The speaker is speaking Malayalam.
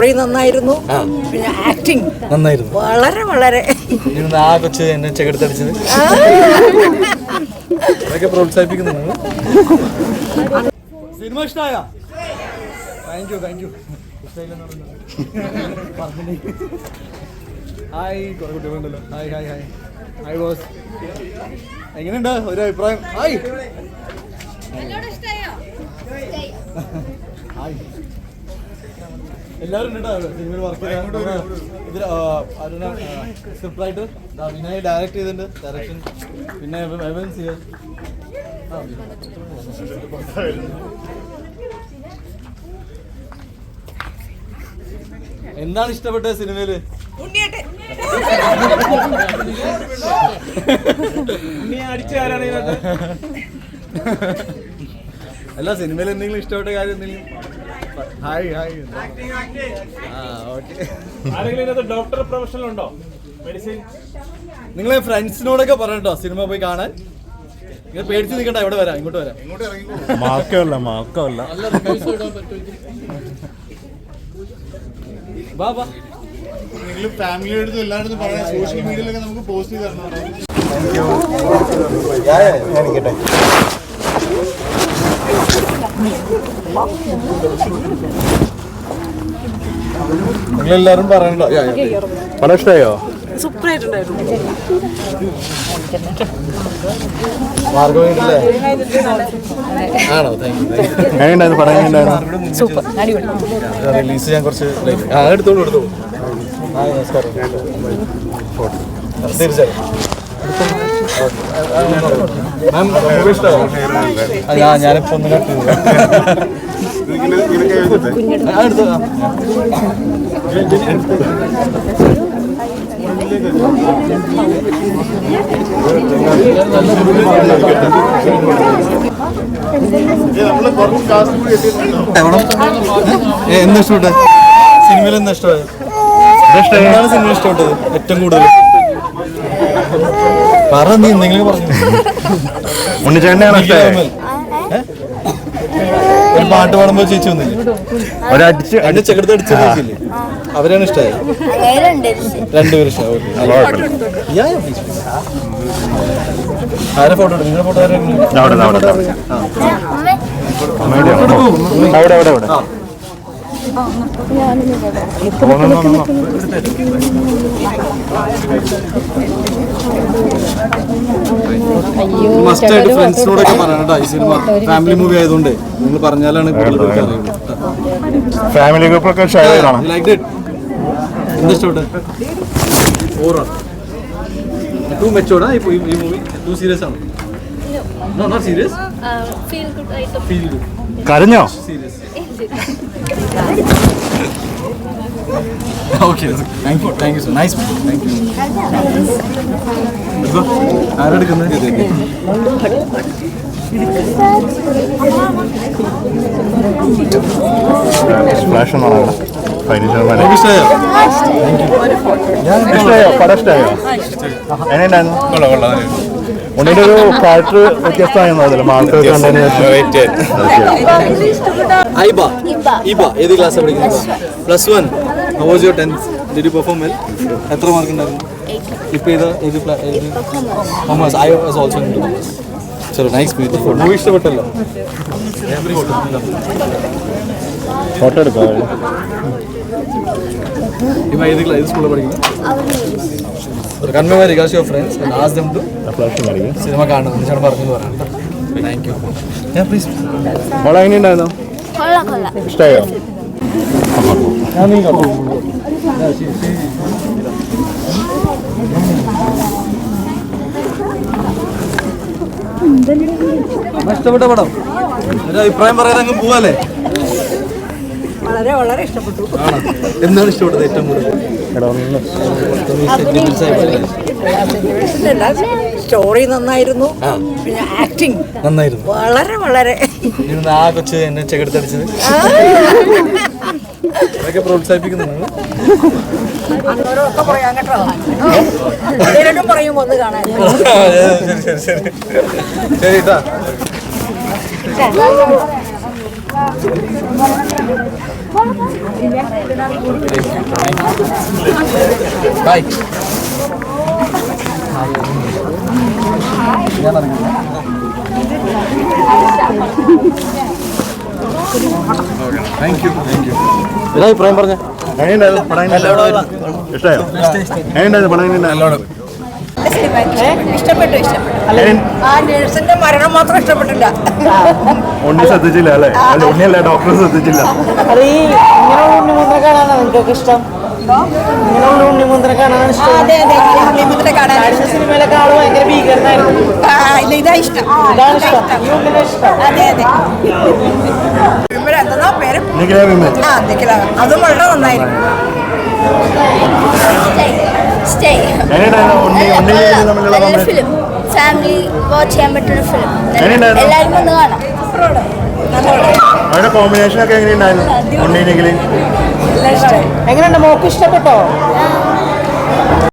സ്റ്റോറി നന്നായിരുന്നു. പിന്നെ ആക്ടിങ് നന്നായിരുന്നു. വളരെ വളരെ. ആ കൊച്ച് എന്നെ ചെകെടുത്തടിച്ചത്. അതൊക്കെ പ്രോത്സാഹിപ്പിക്കുന്നു. സിനിമ ഇഷ്ടമായ thank you thank you hi കുറെ കുട്ടികളുണ്ടല്ലോ hi hi hi hi boss എങ്ങനെയുണ്ട്? ഒരു അഭിപ്രായം. ഹായ് ഹായ് എല്ലാവരും സിനിമയിൽ വർക്ക് ചെയ്യാൻ ഇതിൽ സ്ക്രിപ്റ്റ് റൈറ്റർ വിനയ് ഡയറക്ട് ചെയ്തിട്ടുണ്ട്. ഡയറക്ഷൻ പിന്നെ എവൻ സിയർ എന്താണ് ഇഷ്ടപ്പെട്ട സിനിമയിൽ? അല്ല സിനിമയിൽ എന്തെങ്കിലും ഇഷ്ടപ്പെട്ട കാര്യം എന്തെങ്കിലും ഹായ് ഹായ് ആ ഓക്കെ ആരെങ്കിലും ഇതിനകത്ത് ഡോക്ടർ പ്രൊഫഷണൽ ഉണ്ടോ? മെഡിസിൻ നിങ്ങളെ ഫ്രണ്ട്സിനോടൊക്കെ പറയട്ടോ സിനിമ പോയി കാണാൻ? നിങ്ങൾ പേടിച്ച് നിൽക്കണ്ട ഇവിടെ വരാം ഇങ്ങോട്ട് വരാം. മാക്കല്ല മാക്കല്ല വാ വാ. നിങ്ങളും ഫാമിലിയുടെ അടുത്തും എല്ലായിടത്തും പറയാം സോഷ്യൽ മീഡിയയിലൊക്കെ നമുക്ക് പോസ്റ്റ് ചെയ്ത് തരണം. നിങ്ങളെല്ലാരും പറയണ്ടോ? പടം ഇഷ്ടമായോ റിലീസ് ഞാൻ കുറച്ച് late. ആ എടുത്തോളൂ എടുത്തോളൂ. ആ നമസ്കാരം. തീർച്ചയായും. ഞാനിപ്പോ ഒന്ന് എന്താ ഇഷ്ടപ്പെട്ടെ സിനിമയിൽ എന്താ ഇഷ്ടമായത് സിനിമ ഇഷ്ടപ്പെട്ടത് ഏറ്റവും കൂടുതൽ പറ നീ എന്തെങ്കിലും പറഞ്ഞു. ഉണ്ണിച്ചേട്ടനെയാണ് ഇഷ്ടമായത്? ഒരു പാട്ട് പാടുമ്പോ ചേച്ചി വന്നില്ലേ? ഒരടിച്ച് എന്റെ ചെറുത്ത് അടിച്ച ചേച്ചില്ലേ അവരാണ് ഇഷ്ടമായത് രണ്ടുപേരും ആരെ ഫോട്ടോ എടുക്കും നിങ്ങളുടെ ഫോട്ടോ ആരും അവിടെ അവിടെ അവിടെ അവിടെ അവിടെ ആ. മസ്റ്റ് ആയിട്ട് ഫ്രണ്ട്സിനോടൊക്കെ പറയണം ഈ സിനിമ. ഫാമിലി മൂവി ആയതുകൊണ്ട്. നിങ്ങൾ പറഞ്ഞാലാണ് ഫാമിലി ഗ്രൂപ്പൊക്കെ ഷെയർ ചെയ്യണം. ലൈക്ക് ഇറ്റ് എന്താ ഇഷ്ടപ്പെട്ടെ ഓറാണ് ടു മെച്ചോർഡാ ഈ ഈ മൂവി ടു സീരിയസ് ആണ്? No not serious feel good കരഞ്ഞോ? Serious okay thank you thank you so nice thank you ആരെടുക്കുന്നത് flash ഒന്നും ആണല്ലോ. പതിനഞ്ച് ശതമാനം ഇഷ്ടമായോ പടം ഇഷ്ടമായോ എങ്ങനെയുണ്ടായിരുന്നു? ഉണ്ണിന്റെ ഒരു ക്യാരക്ടർ വ്യത്യസ്തമായിരുന്നു അതിൽ മാർക്ക് ഐബ ഇബ. ഏത് ക്ലാസ് പഠിക്കുന്നത്? Plus one was your tenth did you perform well എത്ര മാർക്ക് ഉണ്ടായിരുന്നു? ഇപ്പോൾ ഇത് ഏത്? ഏത് I was also in commerce Chalo nice beautiful ഇഷ്ടപ്പെട്ടല്ലോ. ഫോട്ടോ എടുക്കാം ഇവ ഏത് ക്ലാസ് ഏത് സ്കൂളിൽ പഠിക്കുന്നത് convey regards your friends and as them to cinema കാണുന്നു. ചേട്ടൻ പറഞ്ഞു പറയാം താങ്ക് യു ഞാൻ പ്ലീസ് പടം എങ്ങനെയുണ്ടായിരുന്നു? കൊള്ളാം കൊള്ളാം. ഇഷ്ടമായോ ഞാൻ നീ കാണും ഇഷ്ടപ്പെട്ട പടം. ഒരു അഭിപ്രായം പറയാൻ അങ്ങ് പോവാല്ലേ? വളരെ വളരെ ഇഷ്ടപ്പെട്ടു. എന്താണ് ഇഷ്ടപ്പെട്ടത് ഏറ്റവും കൂടുതൽ? സ്റ്റോറി നന്നായിരുന്നു. പിന്നെ ആക്ടിങ് നന്നായിരുന്നു. വളരെ വളരെ. ആ കൊച്ച് എന്നെ ചെകെടുത്തടിച്ചത്. അതൊക്കെ പ്രോത്സാഹിപ്പിക്കുന്നു അങ്ങോട്ടൊക്കെ പറയാൻ കേട്ടോ. ഇതിലും പറയും വന്ന് കാണാൻ. ശരി ശരി ശരി. കേട്ടാ bye thank you thank you ഇതാ അഭിപ്രായം പറഞ്ഞ എങ്ങനെയുണ്ടായിരുന്നു പടം എങ്ങനെയുണ്ടായിരുന്നു? ഇഷ്ടായോ എങ്ങനെയുണ്ടായിരുന്നു പടം എങ്ങനെയുണ്ടായിരുന്നു? ഇഷ്ടപ്പെട്ടു ഇഷ്ടപ്പെട്ടു മരണം മാത്രം ഇഷ്ടപ്പെട്ടില്ല ഉണ്ണി ശ്രദ്ധിച്ചില്ല അല്ലേ ഉണ്ണിയല്ല ഡോക്ടർ ശ്രദ്ധിച്ചില്ല അത് ഈ ഇങ്ങനെയുള്ള ഉണ്ണിമുദ്ര കാണാനാണ് നിങ്ങൾക്കൊക്കെ ഇഷ്ടം ഇഷ്ടം അതെ അതെ. ഇത് ഇഷ്ടം. എന്താ പേര്? ആ അതും വളരെ നല്ല ഫിലിം ഫാമിലി വാച്ച് ചെയ്യാൻ പറ്റുന്ന ഫിലിം? എല്ലാവരും ഒന്ന് കാണാം. അവരുടെ കോമ്പിനേഷൻ ഒക്കെ എങ്ങനെയുണ്ടായിരുന്നു എങ്ങനെയുണ്ട് മോക്ക് ഇഷ്ടപ്പെട്ടോ?